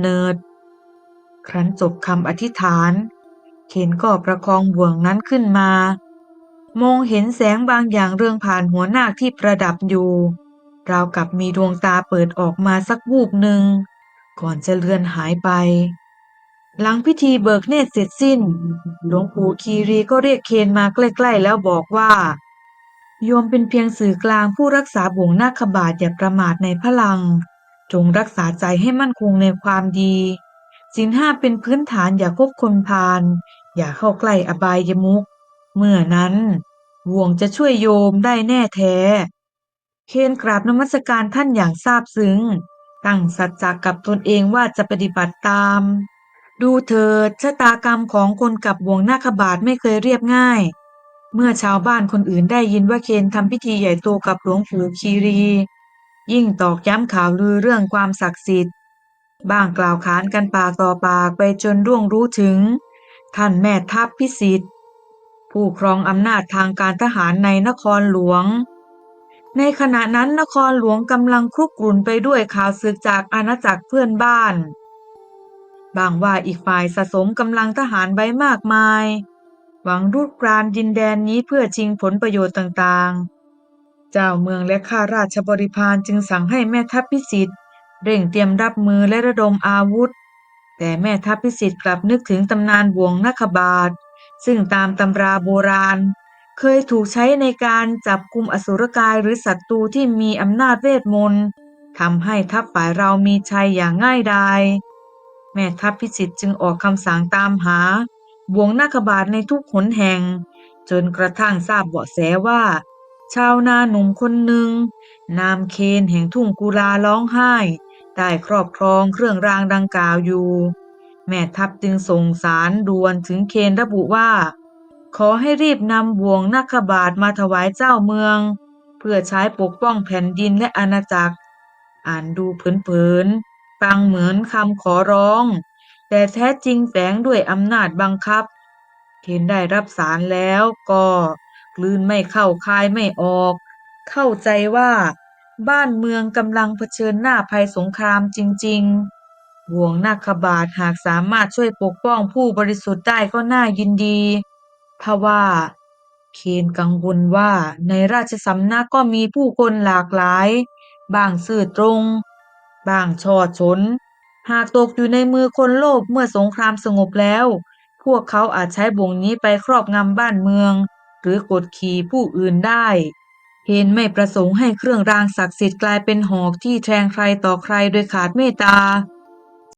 เนิด ครั้นจบคำอธิษฐานเคนก็ประคองบ่วงนั้นขึ้นมา มองเห็นแสงบางอย่างเรืองผ่านหัวนาคที่ประดับอยู่ ราวกับมีดวงตาเปิดออกมาสักวูบหนึ่ง ก่อนจะเลือนหายไป หลังพิธีเบิกเนตรเสร็จสิ้น หลวงปู่คีรีก็เรียกเคนมาใกล้ๆแล้วบอกว่าโยมเป็นเพียงสื่อกลางผู้รักษาบ่วงนาคบาทอย่าประมาทในพลัง จงรักษาใจให้มั่นคงในความดีศีลห้าเป็นพื้นฐานอย่าคบคนพาลอย่าเข้าใกล้อบายยมุขเมื่อนั้นบ่วงจะช่วยโยมได้แน่แท้ เคนกราบนมัสการท่านอย่างซาบซึ้ง ตั้งสัจจะกับตนเองว่าจะปฏิบัติตาม ดูเถิดชะตากรรมของคนกับบวงนาคบาทไม่เคยเรียบง่าย เมื่อชาวบ้านคนอื่นได้ยินว่าเคนทำพิธีใหญ่โตกับหลวงปู่คีรี ยิ่งตอกย้ำข่าวลือเรื่องความศักดิ์สิทธิ์ บ้างกล่าวขานกันปากต่อปากไปจนร่วงรู้ถึง ท่านแม่ทัพพิสิทธิ์ ผู้ครองอำนาจทางการทหารในนครหลวง ในขณะนั้นนครหลวงกำลังครุกรุ่นไปด้วยข่าวศึกจากอาณาจักรเพื่อนบ้านบางว่าอีกฝ่ายสะสมกำลังทหารไว้มากมาย หวังรุกรานดินแดนนี้เพื่อชิงผลประโยชน์ต่างๆ เจ้าเมืองและข้าราชบริพารจึงสั่งให้แม่ทัพพิสิทธิ์เร่งเตรียมรับมือและระดมอาวุธ แต่แม่ทัพพิสิทธิ์กลับนึกถึงตำนานบ่วงนาคบาท ซึ่งตามตำราโบราณ เคยถูกใช้ในการจับกุมอสุรกายหรือศัตรูที่มีอำนาจเวทมนต์ทำให้ทัพฝ่ายเรามีชัยอย่างง่ายดายแม่ทัพพิสิทธิ์จึงออกคำสั่งตามหาบ่วงนาคบาทในทุกหนแห่ง จนกระทั่งทราบเบาะแสว่า ชาวนาหนุ่มคนหนึ่ง นามเคนแห่งทุ่งกุลาร้องไห้ ได้ครอบครองเครื่องรางดังกล่าวอยู่ แม่ทัพจึงส่งสารด่วนถึงเคนระบุว่า ขอให้รีบนำบ่วงนาคบาทมาถวายเจ้าเมือง เพื่อใช้ปกป้องแผ่นดินและอาณาจักร อ่านดูเผินๆฟังเหมือนคำขอร้อง แต่แท้จริงแฝงด้วยอำนาจบังคับเคนได้รับสารแล้วก็ กลืนไม่เข้าคายไม่ออก เข้าใจว่าบ้านเมืองกำลังเผชิญหน้าภัยสงครามจริงๆบ่วงนาคบาทหากสามารถช่วยปกป้องผู้บริสุทธิ์ได้ก็น่ายินดีทว่าเคนกังวลว่าในราชสำนักก็มีผู้คนหลากหลาย บางซื่อตรง บางชอชน หากตกอยู่ในมือคนโลภเมื่อสงครามสงบแล้ว พวกเขาอาจใช้บ่วงนี้ไปครอบงำบ้านเมือง หรือกดขี่ผู้อื่นได้เคนไม่ประสงค์ให้เครื่องรางศักดิ์สิทธิ์กลายเป็นหอกที่แทงใครต่อใครโดยขาดเมตตา